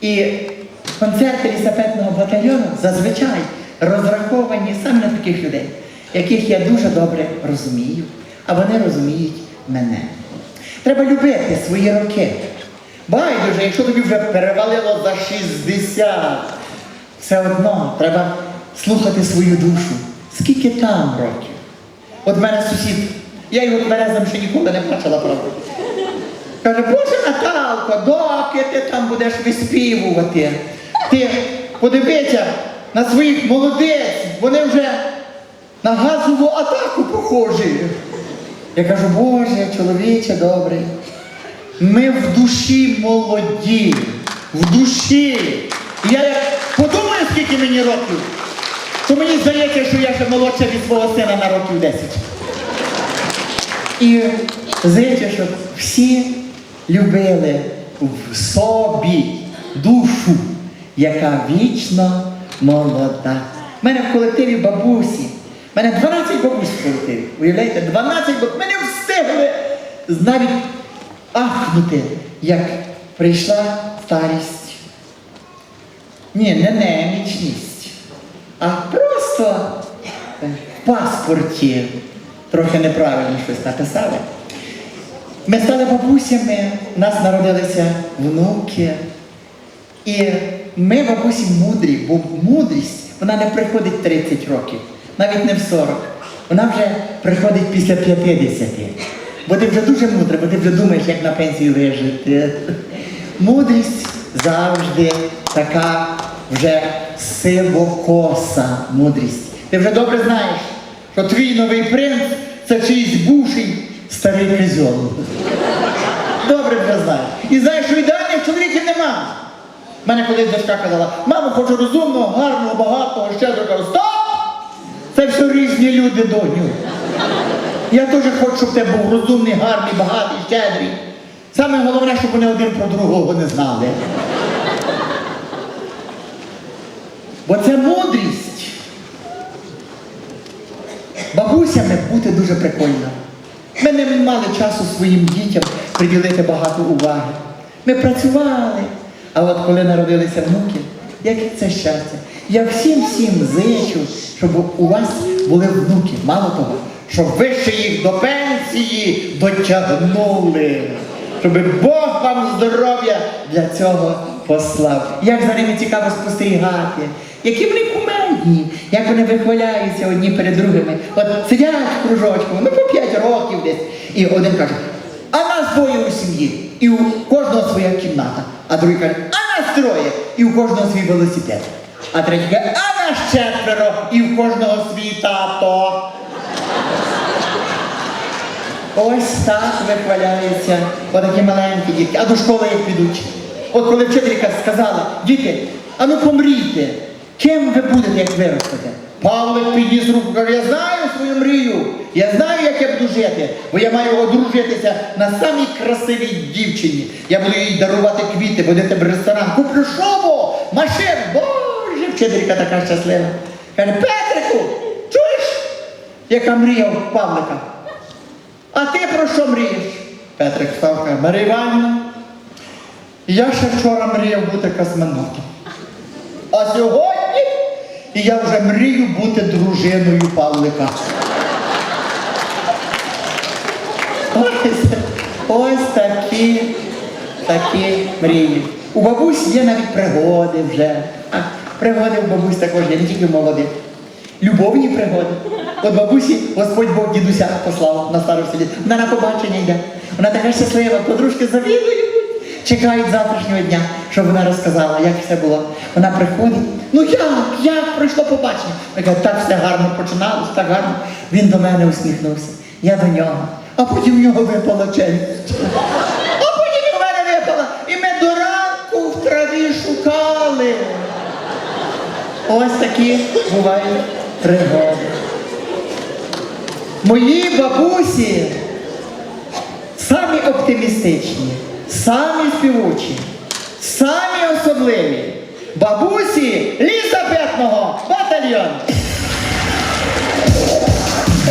І концерти лісапетного батальйону зазвичай розраховані саме на таких людей, яких я дуже добре розумію, а вони розуміють мене. Треба любити свої роки. Байдуже, якщо тобі вже перевалило за 60, все одно треба слухати свою душу. Скільки там років? От мене сусід, я його тверезим ще ніколи не бачила, правда. Каже, Боже Наталко, доки ти там будеш виспівувати? Ти подивися на своїх молодець, вони вже на газову атаку похожі. Я кажу, Боже, чоловіче добрий, ми в душі молоді, в душі. І я подумаю, скільки мені років, то мені здається, що я ще молодша від свого сина на років 10. І здається, що всі любили в собі душу, яка вічно молода. У мене в колективі бабусі. У мене 12 бабусь в колективі. Уявляєте, 12 бабусь. Ми не встигли навіть ахнути, як прийшла старість. Ні, не немічність, а просто в паспорті трохи неправильно щось написали. Ми стали бабусями, у нас народилися внуки. І ми, бабусі, мудрі, бо мудрість вона не приходить 30 років, навіть не в 40. Вона вже приходить після 50. Бо ти вже дуже мудра, бо ти вже думаєш, як на пенсію вижити. Мудрість завжди така вже сивокоса мудрість. Ти вже добре знаєш, що твій новий принц це чийсь бувший старий козьол. Добре вже знаєш. І знаєш, що ідеальних чоловіків нема. Мене колись дочка казала, мамо, хочу розумного, гарного, багатого, щедрого. Стоп! Це все різні люди, доню. Я теж хочу, щоб ти був розумний, гарний, багатий, щедрий. Саме головне, щоб вони один про другого не знали. Бо це мудрість. Бабусями бути дуже прикольно. Ми не мали часу своїм дітям приділити багато уваги. Ми працювали, а от коли народилися внуки, яке це щастя. Я всім всім зичу, щоб у вас були внуки. Мало того, щоб ви ще їх до пенсії дотягнули. Щоб Бог вам здоров'я для цього послав. Як за ними цікаво спостерігати, які вони кумедні, як вони вихваляються одні перед другими. От сидять кружочку, ну по 5 років десь. І один каже, а нас двоє у сім'ї, і у кожного своя кімната. А другий каже, а нас троє, і у кожного свій велосипед. А третій каже, а нас четверо, і у кожного свій тато. Ось так вихваляються отакі маленькі дітки. А до школи як підуть. От коли вчителька сказала, діти, а ну помрійте, ким ви будете, як виростете? Павлик підніс руку, каже, я знаю свою мрію, я знаю, як я буду жити, бо я маю одружитися на самій красивій дівчині. Я буду їй дарувати квіти, водити в ресторан, куплю шубу, машину. Боже, вчителька така щаслива. Каже, Петрику, чуєш, яка мрія у Павлика? А ти про що мрієш? Петрик став каже, Марія Іванівна, я ще вчора мріяв бути космонавтом. А сьогодні я вже мрію бути дружиною Павлика. Ось, ось такі, такі мрії. У бабусь є навіть пригоди вже. А, пригоди у бабусь також є, не тільки молодих. Любовні пригоди. От бабусі Господь Бог дідуся послав на старому селі. Вона на побачення йде. Вона така щаслива, подружки завідують. Чекають завтрашнього дня, щоб вона розказала, як все було. Вона приходить. Ну як? Як пройшло побачення? Я кажу, так все гарно починалось, так гарно. Він до мене усміхнувся. Я до нього. А потім в нього випала челюсть. А потім в мене випала. І ми до ранку в траві шукали. Ось такі бувають пригоди. Мої бабусі самі оптимістичні, самі співучі, самі особливі. Бабусі лісапетного батальйону.